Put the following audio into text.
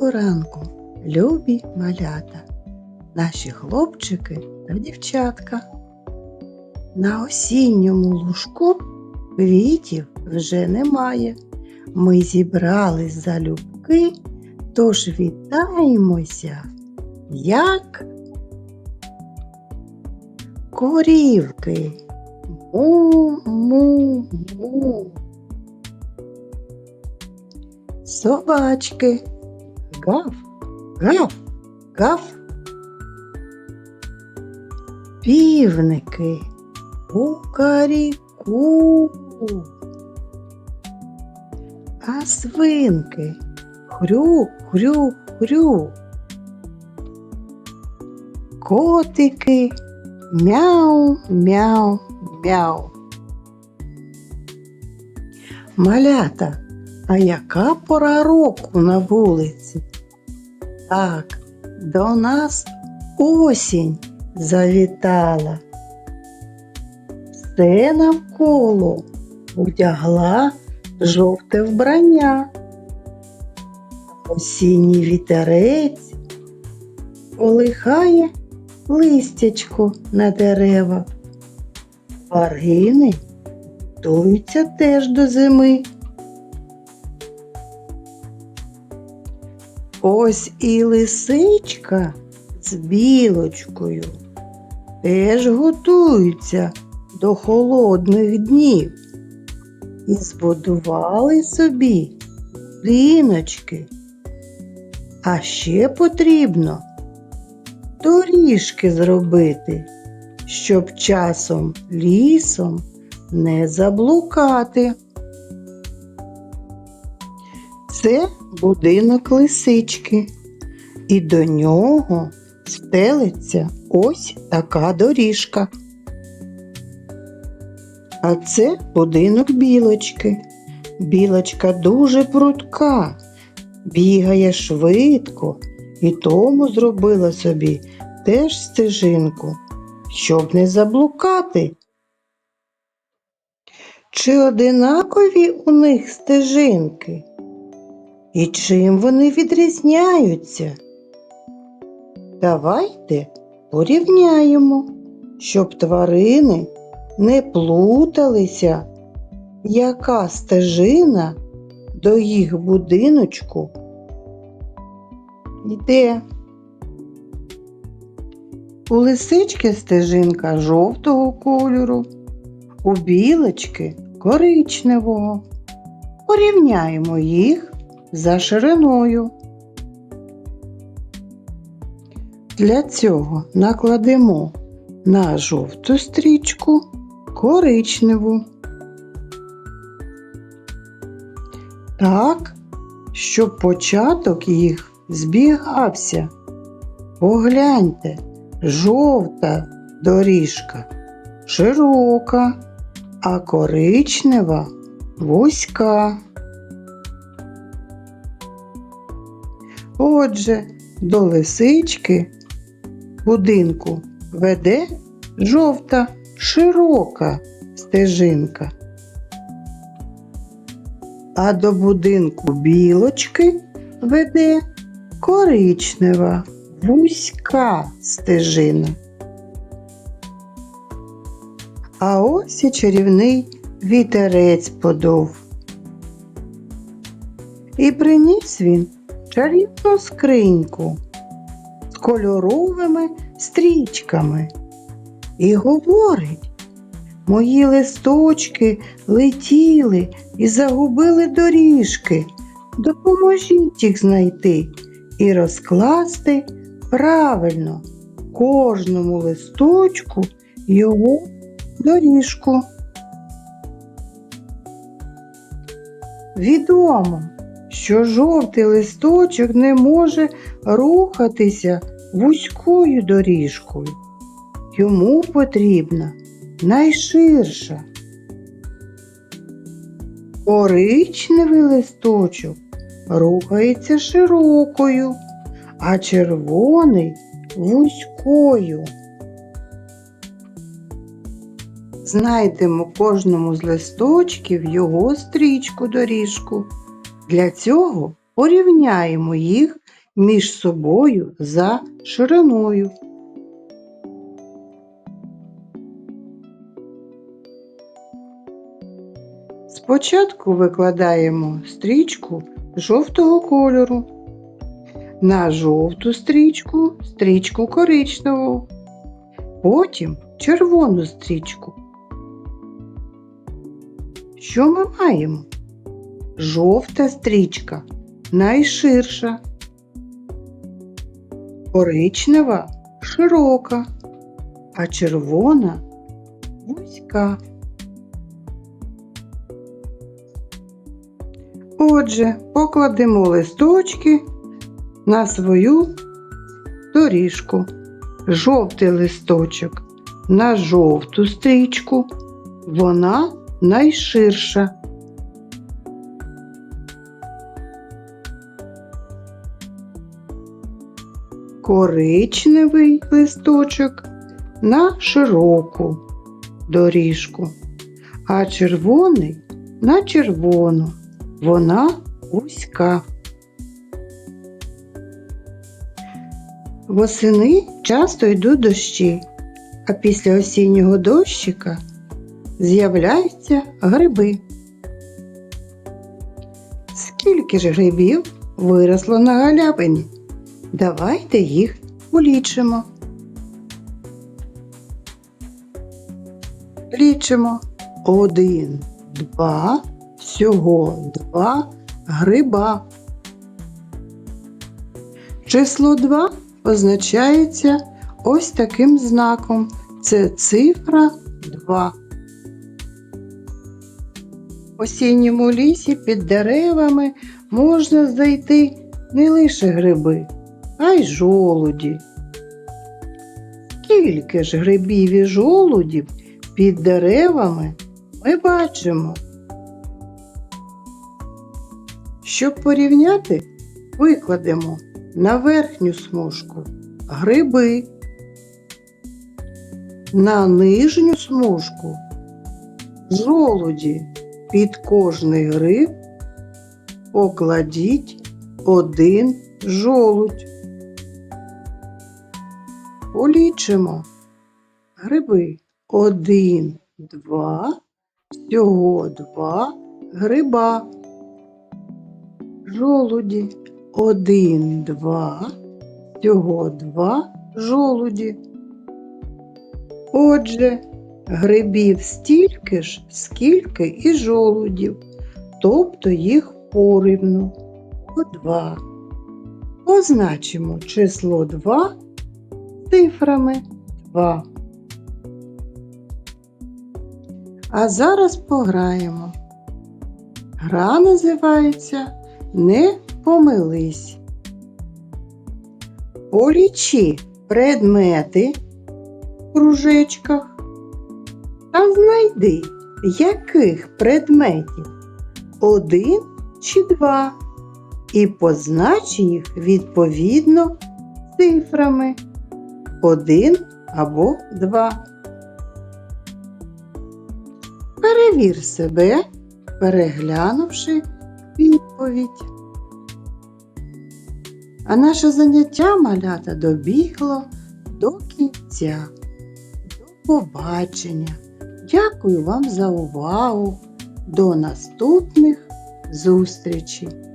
Доброго ранку, любі малята, наші хлопчики та дівчатка. На осінньому лужку квітів вже немає. Ми зібрались залюбки, тож вітаємося, як корівки. Му-му-му. Собачки. Гав, гав, гав. Півники. Кукаріку. А свинки. Хрю, хрю, хрю. Котики. Мяу, мяу, мяу. Малята, а яка пора року на вулиці? Так, до нас осінь завітала. Все навколо одягла жовте вбрання. Осінній вітерець колихає листячко на деревах. Тварини готуються теж до зими. Ось і лисичка з білочкою теж готуються до холодних днів і збудували собі будиночки. А ще потрібно доріжки зробити, щоб часом лісом не заблукати. Це будинок лисички, і до нього стелиться ось така доріжка. А це будинок білочки. Білочка дуже прудка, бігає швидко і тому зробила собі теж стежинку, щоб не заблукати. Чи одинакові у них стежинки? І чим вони відрізняються? Давайте порівняємо, щоб тварини не плуталися, яка стежина до їх будиночку йде. У лисички стежинка жовтого кольору, у білочки коричневого. Порівняємо їх за шириною. Для цього накладемо на жовту стрічку коричневу. Так, щоб початок їх збігався. Погляньте, жовта доріжка широка, а коричнева вузька. Отже, до лисички будинку веде жовта широка стежинка. А до будинку білочки веде коричнева вузька стежина. А ось і чарівний вітерець подов. І приніс він чарівну скриньку з кольоровими стрічками і говорить, мої листочки летіли і загубили доріжки. Допоможіть їх знайти і розкласти правильно кожному листочку його доріжку. Відомо, що жовтий листочок не може рухатися вузькою доріжкою. Йому потрібна найширша. Коричневий листочок рухається широкою, а червоний вузькою. Знайдемо кожному з листочків його стрічку доріжку. Для цього порівняємо їх між собою за шириною. Спочатку викладаємо стрічку жовтого кольору. На жовту стрічку стрічку коричневу, потім червону стрічку. Що ми маємо? Жовта стрічка найширша, коричнева широка, а червона вузька. Отже, покладемо листочки на свою доріжку. Жовтий листочок на жовту стрічку, вона найширша. Коричневий листочок на широку доріжку, а червоний на червону. Вона вузька. Восени часто йдуть дощі, а після осіннього дощика з'являються гриби. Скільки ж грибів виросло на галявині? Давайте їх полічимо. Лічимо один, два, всього два гриба. Число 2 позначається ось таким знаком. Це цифра 2. В осінньому лісі під деревами можна знайти не лише гриби, а й жолуді. Скільки ж грибів і жолудів під деревами ми бачимо? Щоб порівняти, викладемо на верхню смужку гриби, на нижню смужку жолуді. Під кожний гриб покладіть один жолудь. Полічимо гриби. Один, два, всього два гриба. Жолуді. Один, два, всього два жолуді. Отже, грибів стільки ж, скільки і жолудів, тобто їх порівну по два. Позначимо число 2 цифрами 2. А зараз пограємо. Гра називається Не помились. Полічи предмети в кружечках та знайди, яких предметів один чи два, і познач їх відповідно цифрами один або два. Перевір себе, переглянувши відповідь. А наше заняття малята добігло до кінця. До побачення. Дякую вам за увагу. До наступних зустрічей!